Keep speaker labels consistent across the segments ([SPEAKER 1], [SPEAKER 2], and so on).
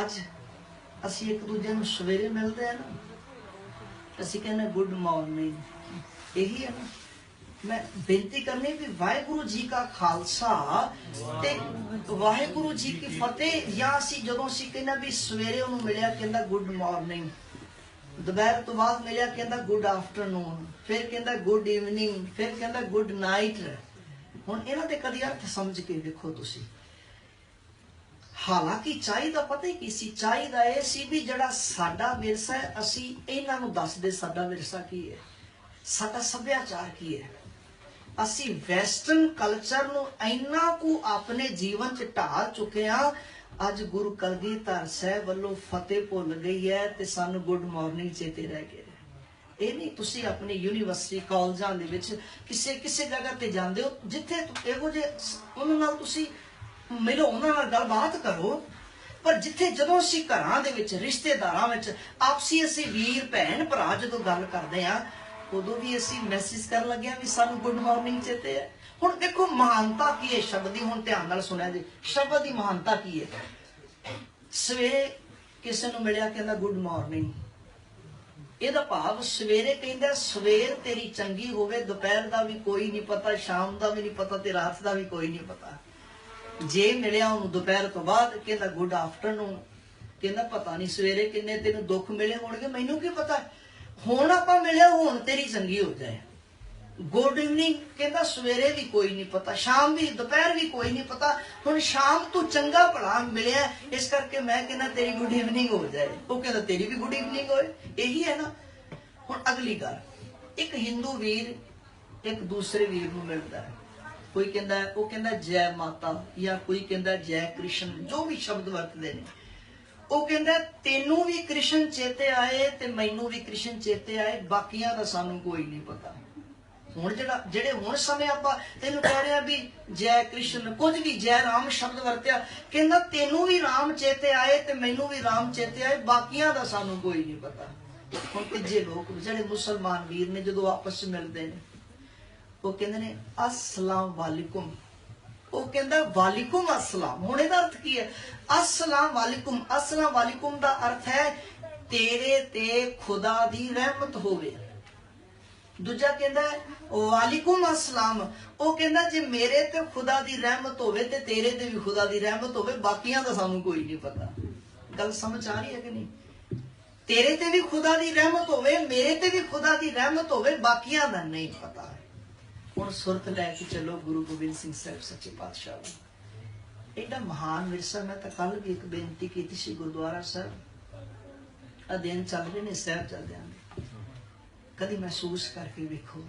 [SPEAKER 1] ਅੱਜ ਅਸੀਂ ਇੱਕ ਦੂਜੇ ਨੂੰ ਸਵੇਰੇ ਮਿਲਦੇ ਆ ਨਾ, ਅਸੀਂ ਕਹਿੰਦੇ ਗੁੱਡ ਮਾਰਨਿੰਗ ਇਹੀ ਹੈ ਨਾ। ਮੈਂ ਬੇਨਤੀ ਕਰਨੀ ਵੀ ਵਾਹਿਗੁਰੂ ਜੀ ਕਾ ਖਾਲਸਾ ਤੇ ਵਾਹਿਗੁਰੂ ਜੀ ਕੀ ਫਤਿਹ, ਜਾਂ ਅਸੀਂ ਜਦੋਂ ਅਸੀਂ ਕਹਿੰਦਾ ਵੀ ਸਵੇਰੇ ਉਹਨੂੰ ਮਿਲਿਆ ਕਹਿੰਦਾ ਗੁੱਡ ਮਾਰਨਿੰਗ ਦੁਪਹਿਰ ਤੋਂ ਬਾਅਦ ਮਿਲਿਆ ਕਹਿੰਦਾ ਗੁੱਡ ਆਫਟਰਨੂਨ ਫਿਰ ਕਹਿੰਦਾ ਗੁੱਡ ਈਵਨਿੰਗ ਫਿਰ ਕਹਿੰਦਾ ਗੁੱਡ ਨਾਈਟ ਹੁਣ ਇਹਨਾਂ ਤੇ ਕਦੀ ਅਰਥ ਸਮਝ ਕੇ ਵੇਖੋ ਤੁਸੀਂ। ਹਾਲਾਂਕਿ ਚਾਹੀਦਾ ਪਤਾ ਹੀ ਕੀ ਸੀ, ਚਾਹੀਦਾ ਇਹ ਸੀ ਵੀ ਜਿਹੜਾ ਸਾਡਾ ਵਿਰਸਾ ਹੈ, ਅਸੀਂ ਇਹਨਾਂ ਨੂੰ ਦੱਸਦੇ ਸਾਡਾ ਵਿਰਸਾ ਕੀ ਹੈ, ਸਾਡਾ ਸੱਭਿਆਚਾਰ ਕੀ ਹੈ। ਅਸੀਂ ਵੈਸਟਰਨ ਕਲਚਰ ਨੂੰ ਇੰਨਾ ਕੁ ਆਪਣੇ ਜੀਵਨ ਚ ਢਾਲ ਚੁੱਕੇ ਆ ਅੱਜ ਗੁਰੂ ਕਲਗੀਧਰ ਸਾਹਿਬ ਵੱਲੋਂ ਫਤਿਹ ਭੁੱਲ ਗਈ ਹੈ ਤੇ ਸਾਨੂੰ ਗੁੱਡ ਮਾਰਨਿੰਗ ਚੇਤੇ ਰਹਿ ਗਏ ਇਹ ਨਹੀਂ ਤੁਸੀਂ ਆਪਣੀ ਯੂਨੀਵਰਸਿਟੀ ਕਾਲਜਾਂ ਦੇ ਵਿੱਚ ਕਿਸੇ ਕਿਸੇ ਜਗ੍ਹਾ ਤੇ ਜਾਂਦੇ ਹੋ, ਜਿੱਥੇ ਇਹੋ ਜਿਹੇ ਉਹਨਾਂ ਨਾਲ ਤੁਸੀਂ ਮਿਲੋ ਉਹਨਾਂ ਨਾਲ ਗੱਲਬਾਤ ਕਰੋ। ਪਰ ਜਿੱਥੇ ਜਦੋਂ ਅਸੀਂ ਘਰਾਂ ਦੇ ਵਿੱਚ, ਰਿਸ਼ਤੇਦਾਰਾਂ ਵਿੱਚ ਆਪਸੀ ਅਸੀਂ ਵੀਰ, ਭੈਣ, ਭਰਾ ਜਦੋਂ ਗੱਲ ਕਰਦੇ ਆ ਉਦੋਂ ਵੀ ਅਸੀਂ ਮੈਸੇਜ ਕਰਨ ਲੱਗੇ ਆ ਵੀ ਸਾਨੂੰ ਗੁੱਡ ਮਾਰਨਿੰਗ ਚੇਤੇ ਹੈ। ਹੁਣ ਦੇਖੋ ਮਹਾਨਤਾ ਕੀ ਹੈ ਸ਼ਬਦ ਦੀ, ਹੁਣ ਧਿਆਨ ਨਾਲ ਸੁਣਿਆ ਜੀ। ਸ਼ਬਦ ਦੀ ਮਹਾਨਤਾ ਕੀ ਹੈ? ਸਵੇਰੇ ਕਿਸੇ ਨੂੰ ਮਿਲਿਆ ਕਹਿੰਦਾ ਗੁੱਡ ਮਾਰਨਿੰਗ ਇਹਦਾ ਭਾਵ ਸਵੇਰੇ ਕਹਿੰਦਾ, ਸਵੇਰ ਤੇਰੀ ਚੰਗੀ ਹੋਵੇ, ਦੁਪਹਿਰ ਦਾ ਵੀ ਕੋਈ ਨਹੀਂ ਪਤਾ, ਸ਼ਾਮ ਦਾ ਵੀ ਨਹੀਂ ਪਤਾ ਤੇ ਰਾਤ ਦਾ ਵੀ ਕੋਈ ਨਹੀਂ ਪਤਾ। ਜੇ ਮਿਲਿਆ ਉਹਨੂੰ ਦੁਪਹਿਰ ਤੋਂ ਬਾਅਦ, ਕਹਿੰਦਾ ਗੁੱਡ ਆਫਟਰਨੂਨ ਕਹਿੰਦਾ ਪਤਾ ਨਹੀਂ ਸਵੇਰੇ ਕਿੰਨੇ ਤੈਨੂੰ ਦੁੱਖ ਮਿਲੇ ਹੋਣਗੇ, ਮੈਨੂੰ ਕੀ ਪਤਾ? ਹੁਣ ਆਪਾਂ ਮਿਲਿਆ, ਹੁਣ ਤੇਰੀ ਚੰਗੀ ਹੋ ਜਾਏ। ਗੁੱਡ ਇਵਨਿੰਗ ਕਹਿੰਦਾ ਸਵੇਰੇ ਵੀ ਕੋਈ ਨਹੀਂ ਪਤਾ, ਸ਼ਾਮ ਵੀ, ਦੁਪਹਿਰ ਵੀ ਕੋਈ ਨਹੀਂ ਪਤਾ। ਹੁਣ ਸ਼ਾਮ ਤੂੰ ਚੰਗਾ ਭਲਾ ਮਿਲਿਆ, ਇਸ ਕਰਕੇ ਮੈਂ ਕਹਿੰਦਾ ਤੇਰੀ ਗੁੱਡ ਇਵਨਿੰਗ ਹੋ ਜਾਏ। ਉਹ ਕਹਿੰਦਾ ਤੇਰੀ ਵੀ ਗੁੱਡ ਇਵਨਿੰਗ ਹੋਏ। ਇਹੀ ਹੈ ਨਾ। ਹੁਣ ਅਗਲੀ ਗੱਲ, ਇੱਕ ਹਿੰਦੂ ਵੀਰ ਇੱਕ ਦੂਸਰੇ ਵੀਰ ਨੂੰ ਮਿਲਦਾ ਹੈ। ਕੋਈ ਕਹਿੰਦਾ, ਉਹ ਕਹਿੰਦਾ ਜੈ ਮਾਤਾ ਜਾਂ ਕੋਈ ਕਹਿੰਦਾ ਜੈ ਕ੍ਰਿਸ਼ਨ, ਜੋ ਵੀ ਸ਼ਬਦ ਵਰਤਦੇ ਨੇ। ਉਹ ਕਹਿੰਦਾ, ਤੈਨੂੰ ਵੀ ਕ੍ਰਿਸ਼ਨ ਚੇਤੇ ਆਏ ਤੇ ਮੈਨੂੰ ਵੀ ਕ੍ਰਿਸ਼ਨ ਚੇਤੇ ਆਏ, ਬਾਕੀਆਂ ਦਾ ਸਾਨੂੰ ਕੋਈ ਨਹੀਂ ਪਤਾ। ਹੁਣ ਜਿਹੜਾ, ਜਿਹੜੇ ਹੁਣ ਸਮੇਂ ਆਪਾਂ ਤੈਨੂੰ ਕਹਿ ਰਿਹਾ ਵੀ ਜੈ ਕ੍ਰਿਸ਼ਨ, ਕੁਝ ਵੀ ਜੈ ਰਾਮ ਸ਼ਬਦ ਵਰਤਿਆ, ਕਹਿੰਦਾ ਤੈਨੂੰ ਵੀ ਰਾਮ ਚੇਤੇ ਆਏ ਤੇ ਮੈਨੂੰ ਵੀ ਰਾਮ ਚੇਤੇ ਆਏ, ਬਾਕੀਆਂ ਦਾ ਸਾਨੂੰ ਕੋਈ ਨਹੀਂ ਪਤਾ। ਹੁਣ ਤੀਜੇ ਲੋਕ, ਜਿਹੜੇ ਮੁਸਲਮਾਨ ਵੀਰ ਨੇ ਜਦੋਂ ਆਪਸ ਵਿੱਚ ਮਿਲਦੇ ਨੇ ਉਹ ਕਹਿੰਦੇ ਨੇ, ਅਸਲਾਮ ਵਾਲੇਕੁਮ। ਉਹ ਕਹਿੰਦਾ, ਵਾਲੇਕੁਮ ਅਸਲਾਮ। ਹੁਣ ਇਹਦਾ ਅਰਥ ਕੀ ਹੈ? ਅਸਲਾਮ ਵਾਲੇਕੁਮ। ਅਸਲਾਮ ਵਾਲੇਕੁਮ ਦਾ ਅਰਥ ਹੈ, ਤੇਰੇ ਤੇ ਖੁਦਾ ਦੀ ਰਹਿਮਤ ਹੋਵੇ। ਦੂਜਾ ਕਹਿੰਦਾ, ਵਾਲੇਕੁਮ ਅਸਲਾਮ। ਉਹ ਕਹਿੰਦਾ, ਜੇ ਮੇਰੇ ਤੇ ਖੁਦਾ ਦੀ ਰਹਿਮਤ ਹੋਵੇ, ਤੇ ਤੇਰੇ ਤੇ ਵੀ ਖੁਦਾ ਦੀ ਰਹਿਮਤ ਹੋਵੇ, ਬਾਕੀਆਂ ਦਾ ਸਾਨੂੰ ਕੋਈ ਨਹੀਂ ਪਤਾ। ਗੱਲ ਸਮਝ ਆ ਰਹੀ ਹੈ ਕਿ ਨਹੀਂ? ਤੇਰੇ ਤੇ ਵੀ ਖੁਦਾ ਦੀ ਰਹਿਮਤ ਹੋਵੇ, ਮੇਰੇ ਤੇ ਵੀ ਖੁਦਾ ਦੀ ਰਹਿਮਤ ਹੋਵੇ, ਬਾਕੀਆਂ ਦਾ ਨਹੀਂ ਪਤਾ। ਹੁਣ ਸੁਰਤ ਲੈ ਕੇ ਚੱਲੋ ਗੁਰੂ ਗੋਬਿੰਦ ਸਿੰਘ ਸਾਹਿਬ ਸੱਚੇ ਪਾਤਸ਼ਾਹ ਨੂੰ ਇਹਦਾ ਮਹਾਨ ਵਿਰਸਾ, ਮੈਂ ਤਾਂ ਕੱਲ ਵੀ ਇੱਕ ਬੇਨਤੀ ਕੀਤੀ ਸੀ ਗੁਰਦੁਆਰਾ ਸਾਹਿਬ। ਅਧਿਐਨ ਚੱਲ ਰਹੇ ਨੇ ਸਾਹਿਬ ਚੱਲਦੇ ਆਂ ਕਦੀ ਮਹਿਸੂਸ ਕਰਕੇ ਵੇਖੋ,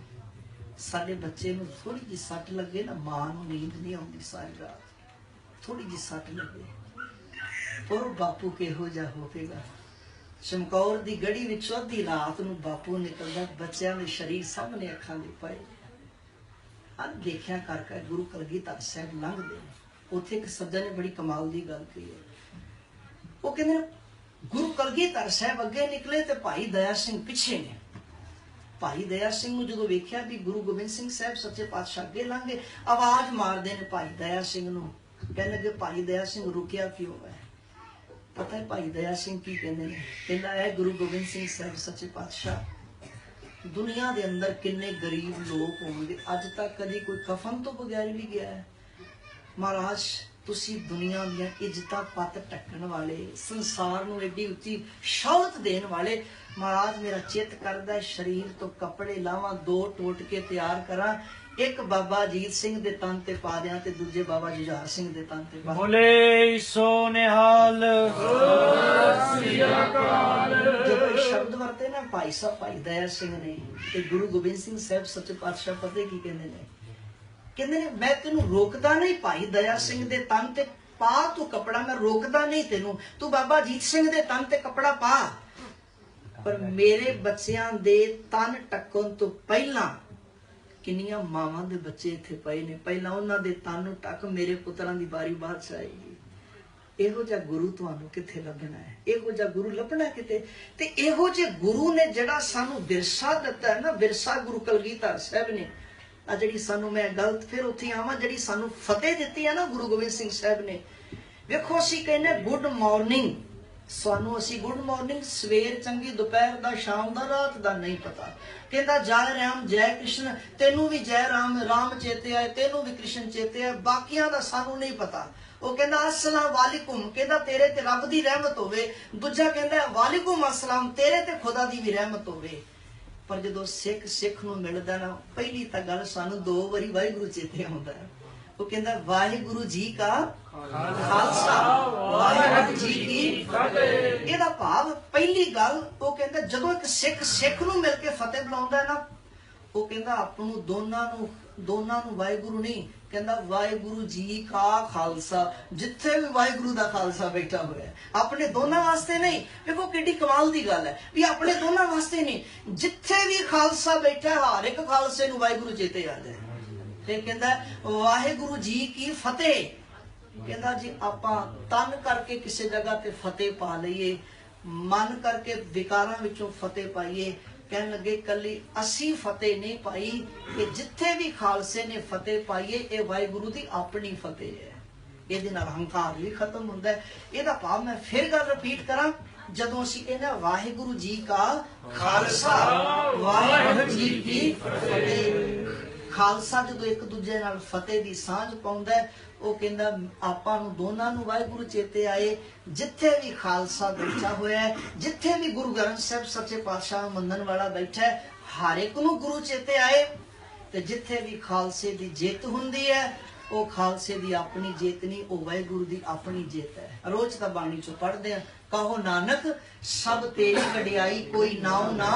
[SPEAKER 1] ਸਾਡੇ ਬੱਚੇ ਨੂੰ ਥੋੜੀ ਜਿਹੀ ਸੱਟ ਲੱਗੇ ਨਾ, ਮਾਂ ਨੂੰ ਨੀਂਦ ਨਹੀਂ ਆਉਂਦੀ ਸਾਰੀ ਰਾਤ। ਥੋੜੀ ਜਿਹੀ ਸੱਟ ਲੱਗੇ। ਪਰ ਬਾਪੂ ਕਿਹੋ ਜਿਹਾ ਹੋਵੇਗਾ? ਚਮਕੌਰ ਦੀ ਗੜੀ ਵਿੱਚੋਂ ਅੱਧੀ ਰਾਤ ਨੂੰ ਬਾਪੂ ਨਿਕਲਦਾ, ਬੱਚਿਆਂ ਦੇ ਸਰੀਰ ਸਾਹਮਣੇ ਅੱਖਾਂ ਦੇ ਪਏ। ਅਨ ਦੇਖਿਆ ਕਰ ਕਰ ਗੁਰੂ ਕਲਗੀਧਰ ਸਾਹਿਬ ਲੰਘਦੇ ਨੇ। ਉੱਥੇ ਇੱਕ ਸੱਜਣ ਨੇ ਬੜੀ ਕਮਾਲ ਦੀ ਗੱਲ ਕਹੀ ਹੈ। ਉਹ ਕਹਿੰਦੇ ਗੁਰੂ ਕਲਗੀਧਰ ਸਾਹਿਬ ਅੱਗੇ ਨਿਕਲੇ ਤੇ ਭਾਈ ਦਇਆ ਸਿੰਘ ਪਿੱਛੇ ਨੇ। ਭਾਈ ਦਇਆ ਸਿੰਘ ਨੂੰ ਜਦੋਂ ਵੇਖਿਆ ਵੀ ਗੁਰੂ ਗੋਬਿੰਦ ਸਿੰਘ ਸਾਹਿਬ ਸੱਚੇ ਪਾਤਸ਼ਾਹ ਅੱਗੇ ਲੰਘੇ, ਆਵਾਜ਼ ਮਾਰਦੇ ਨੇ ਭਾਈ ਦਇਆ ਸਿੰਘ ਨੂੰ। ਕਹਿਣ ਲੱਗੇ, ਭਾਈ ਦਇਆ ਸਿੰਘ ਰੁਕਿਆ ਕਿਉਂ ਹੈ? ਪਤਾ ਹੈ ਭਾਈ ਦਇਆ ਸਿੰਘ ਕੀ ਕਹਿੰਦੇ ਨੇ? ਕਹਿੰਦਾ ਹੈ ਗੁਰੂ ਗੋਬਿੰਦ ਸਿੰਘ ਸਾਹਿਬ ਸੱਚੇ ਪਾਤਸ਼ਾਹ ਦੁਨੀਆ ਦੇ ਅੰਦਰ ਕਿੰਨੇ ਗਰੀਬ ਲੋਕ ਹੋਣਗੇ? ਅੱਜ ਤੱਕ ਕਦੀ ਕੋਈ ਕਫਨ ਤੋਂ ਬਗੈਰ ਵੀ ਗਿਆ ਹੈ। ਮਹਾਰਾਜ, ਤੁਸੀਂ ਦੁਨੀਆ ਦੀਆਂ ਇੱਜ਼ਤਾਂ ਪੱਤ ਟੱਕਣ ਵਾਲੇ, ਸੰਸਾਰ ਨੂੰ ਐਡੀ ਉੱਚੀ ਸ਼ੌਹਰਤ ਦੇਣ ਵਾਲੇ, ਮਹਾਰਾਜ, ਮੇਰਾ ਚਿੱਤ ਕਰਦਾ ਸਰੀਰ ਤੋਂ ਕੱਪੜੇ ਲਾਵਾਂ, ਦੋ ਟੋਟ ਕੇ ਤਿਆਰ ਕਰਾਂ। ਇੱਕ ਬਾਬਾ ਅਜੀਤ ਸਿੰਘ ਦੇ ਤਨ ਤੇ ਪਾ ਦਿਆਂ ਤੇ ਦੂਜੇ ਬਾਬਾ ਜੁਝਾਰ ਸਿੰਘ ਦੇ ਤਨ ਤੇ ਪਾ
[SPEAKER 2] ਬੋਲੇ ਸੋ ਨਿਹਾਲ
[SPEAKER 1] ਇਹ ਨਾ ਭਾਈ ਸਾਹਿਬ, ਭਾਈ ਦਇਆ ਸਿੰਘ ਨੇ ਤੇ ਗੁਰੂ ਗੋਬਿੰਦ ਸਿੰਘ ਸਾਹਿਬ ਸੱਚੇ ਪਾਤਸ਼ਾਹ ਪਤੇ ਕੀ ਕਹਿੰਦੇ ਨੇ? ਕਹਿੰਦੇ ਨੇ, ਮੈਂ ਤੈਨੂੰ ਰੋਕਦਾ ਨਹੀਂ ਭਾਈ ਦਇਆ ਸਿੰਘ ਦੇ ਤਨ ਤੇ ਪਾ, ਤੂੰ ਕਪੜਾ ਮੈਂ ਰੋਕਦਾ ਨਹੀਂ ਤੈਨੂੰ। ਤੂੰ ਬਾਬਾ ਜੀਤ ਸਿੰਘ ਦੇ ਤਨ ਤੇ ਕਪੜਾ ਪਾ। ਪਰ ਮੇਰੇ ਬੱਚਿਆਂ ਦੇ ਤਨ ਟੱਕਣ ਤੋਂ ਪਹਿਲਾਂ ਕਿੰਨੀਆਂ ਮਾਵਾਂ ਦੇ ਬੱਚੇ ਇੱਥੇ ਪਏ ਨੇ। ਪਹਿਲਾਂ ਉਹਨਾਂ ਦੇ ਤਨ ਨੂੰ ਟੱਕ ਮੇਰੇ ਪੁੱਤਰਾਂ ਦੀ ਬਾਰੀ ਬਾਅਦ ਚ ਆਏਗੀ ਇਹੋ ਜਿਹਾ ਗੁਰੂ ਤੁਹਾਨੂੰ ਕਿੱਥੇ ਲੱਭਣਾ ਹੈ? ਇਹੋ ਜਿਹਾ ਗੁਰੂ ਲੱਭਣਾ ਕਿਤੇ? ਤੇ ਇਹੋ ਜਿਹੇ ਗੁਰੂ ਨੇ ਜਿਹੜਾ ਸਾਨੂੰ ਵਿਰਸਾ ਦਿੱਤਾ ਹੈ ਨਾ, ਵਿਰਸਾ ਗੁਰੂ ਕਲਗੀਧਰ ਸਾਹਿਬ ਨੇ। ਆ ਜਿਹੜੀ ਸਾਨੂੰ ਮੈਂ ਗਲਤ ਫਿਰ ਉੱਥੇ ਆਵਾਂ, ਜਿਹੜੀ ਸਾਨੂੰ ਫਤਿਹ ਦਿੱਤੀ ਹੈ ਨਾ ਗੁਰੂ ਗੋਬਿੰਦ ਸਿੰਘ ਸਾਹਿਬ ਨੇ। ਵੇਖੋ, ਅਸੀਂ ਕਹਿੰਦੇ ਗੁੱਡ ਮਾਰਨਿੰਗ ਸਾਨੂੰ ਅਸੀਂ ਗੁੱਡ ਮਾਰਨਿੰਗ ਸਵੇਰ, ਚੰਗੀ ਦੁਪਹਿਰ ਦਾ, ਸ਼ਾਮ ਦਾ, ਰਾਤ ਦਾ ਨਹੀਂ ਪਤਾ। ਕਹਿੰਦਾ, ਜੈ ਰਾਮ, ਜੈ ਕ੍ਰਿਸ਼ਨ, ਤੈਨੂੰ ਵੀ ਜੈ ਰਾਮ ਰਾਮ ਚੇਤੇ ਆਏ, ਤੈਨੂੰ ਵੀ ਕ੍ਰਿਸ਼ਨ ਚੇਤੇ ਆਏ, ਬਾਕੀਆਂ ਦਾ ਸਾਨੂੰ ਨਹੀਂ ਪਤਾ। ਉਹ ਕਹਿੰਦਾ ਅਸਲਾਮ ਵਾਲੇਕੁਮ ਕਹਿੰਦਾ, ਤੇਰੇ ਤੇ ਰੱਬ ਦੀ ਰਹਿਮਤ ਹੋਵੇ। ਦੂਜਾ ਕਹਿੰਦਾ ਵਾਲੇਕੁਮ ਅਸਲਾਮ ਤੇਰੇ ਤੇ ਖੁਦਾ ਦੀ ਵੀ ਰਹਿਮਤ ਹੋਵੇ। ਪਰ ਜਦੋਂ ਸਿੱਖ ਸਿੱਖ ਨੂੰ ਮਿਲਦਾ ਨਾ, ਪਹਿਲੀ ਤਾਂ ਗੱਲ ਸਾਨੂੰ ਦੋ ਵਾਰੀ ਵਾਹਿਗੁਰੂ ਚੇਤੇ ਆਉਂਦਾ ਹੈ। ਉਹ ਕਹਿੰਦਾ ਵਾਹਿਗੁਰੂ ਜੀ ਕਾ ਖਾਲਸਾ। ਵਾਹਿਗੁਰੂ ਜੀ ਕੀ ਫਤਿਹ। ਇਹਦਾ ਭਾਵ ਪਹਿਲੀ ਗੱਲ ਉਹ ਕਹਿੰਦਾ ਜਦੋਂ ਇੱਕ ਸਿੱਖ ਸਿੱਖ ਨੂੰ ਮਿਲ ਕੇ ਫਤਿਹ ਬੁਲਾਉਂਦਾ ਹੈ ਨਾ ਉਹ ਕਹਿੰਦਾ ਆਪ ਨੂੰ ਦੋਨਾਂ ਨੂੰ ਦੋਨਾਂ ਨੂੰ ਵਾਹਿਗੁਰੂ ਨਹੀਂ ਕਹਿੰਦਾ ਵਾਹਿਗੁਰੂ ਜੀ ਕਾ ਖਾਲਸਾ। ਜਿੱਥੇ ਵੀ ਵਾਹਿਗੁਰੂ ਦਾ ਖਾਲਸਾ ਬੈਠਾ ਹੋਇਆ ਹੈ। ਆਪਣੇ ਦੋਨਾਂ ਵਾਸਤੇ ਨਹੀਂ ਵੇਖੋ ਕਿੱਡੀ ਕਮਾਲ ਦੀ ਗੱਲ ਹੈ ਵੀ ਆਪਣੇ ਦੋਨਾਂ ਵਾਸਤੇ ਨਹੀਂ। ਜਿੱਥੇ ਵੀ ਖਾਲਸਾ ਬੈਠਾ ਹੈ, ਹਰ ਇੱਕ ਖਾਲਸੇ ਨੂੰ ਵਾਹਿਗੁਰੂ ਚੇਤੇ ਆ ਜਾਏ। ਤੇ ਕਹਿੰਦਾ, ਵਾਹਿਗੁਰੂ ਜੀ ਕੀ ਫਤਿਹ। ਕਹਿੰਦਾ, ਜੀ ਆਪਾਂ ਤਨ ਕਰਕੇ ਕਿਸੇ ਜਗ੍ਹਾ ਤੇ ਫਤਿਹ ਪਾ ਲਈਏ, ਮਨ ਕਰਕੇ ਵਿਕਾਰਾਂ ਵਿੱਚੋਂ ਫਤਿਹ ਪਾਈਏ। ਕਹਿਣ ਲੱਗੇ, ਕੱਲੀ ਅਸੀਂ ਫਤਿਹ ਨਹੀਂ ਪਾਈ ਕਿ ਜਿੱਥੇ ਵੀ ਖਾਲਸੇ ਨੇ ਫਤਿਹ ਪਾਈਏ, ਇਹ ਵਾਹਿਗੁਰੂ ਦੀ ਆਪਣੀ ਫਤਿਹ ਹੈ। ਇਹਦੇ ਨਾਲ ਹੰਕਾਰ ਵੀ ਖਤਮ ਹੁੰਦਾ ਹੈ। ਇਹਦਾ ਭਾਵ ਮੈਂ ਫਿਰ ਗੱਲ ਰਿਪੀਟ ਕਰਾਂ, ਜਦੋਂ ਅਸੀਂ ਇਹਨਾਂ ਵਾਹਿਗੁਰੂ ਜੀ ਕਾ ਖਾਲਸਾ, ਵਾਹਿਗੁਰੂ ਜੀ ਕੀ ਫਤਿਹ ਖਾਲਸਾ ਜਦੋਂ ਇੱਕ ਦੂਜੇ ਨਾਲ ਫਤਿਹ ਦੀ ਸਾਂਝ ਪਾਉਂਦਾ ਉਹ ਕਹਿੰਦਾ, ਆਪਾਂ ਨੂੰ ਦੋਨਾਂ ਨੂੰ ਵਾਹਿਗੁਰੂ ਚੇਤੇ ਆਏ, ਜਿੱਥੇ ਵੀ ਖਾਲਸਾ ਬੈਠਾ ਹੋਇਆ ਜਿੱਥੇ ਵੀ ਗੁਰੂ ਗ੍ਰੰਥ ਸਾਹਿਬ ਸੱਚੇ ਪਾਤਸ਼ਾਹ ਮੰਨਣ ਵਾਲਾ ਬੈਠਾ ਹਰ ਇੱਕ ਨੂੰ ਗੁਰੂ ਚੇਤੇ ਆਏ ਤੇ ਜਿੱਥੇ ਵੀ ਖਾਲਸੇ ਦੀ ਜਿੱਤ ਹੁੰਦੀ ਹੈ, ਉਹ ਖਾਲਸੇ ਦੀ ਆਪਣੀ ਜਿੱਤ ਨਹੀਂ, ਉਹ ਵਾਹਿਗੁਰੂ ਦੀ ਆਪਣੀ ਜਿੱਤ ਹੈ। ਰੋਜ਼ ਤਾਂ ਬਾਣੀ ਚੋਂ ਪੜ੍ਹਦੇ ਆ ਕਹੋ ਨਾਨਕ, ਸਭ ਤੇਰੀ ਵਡਿਆਈ ਕੋਈ ਨਾਉ ਨਾ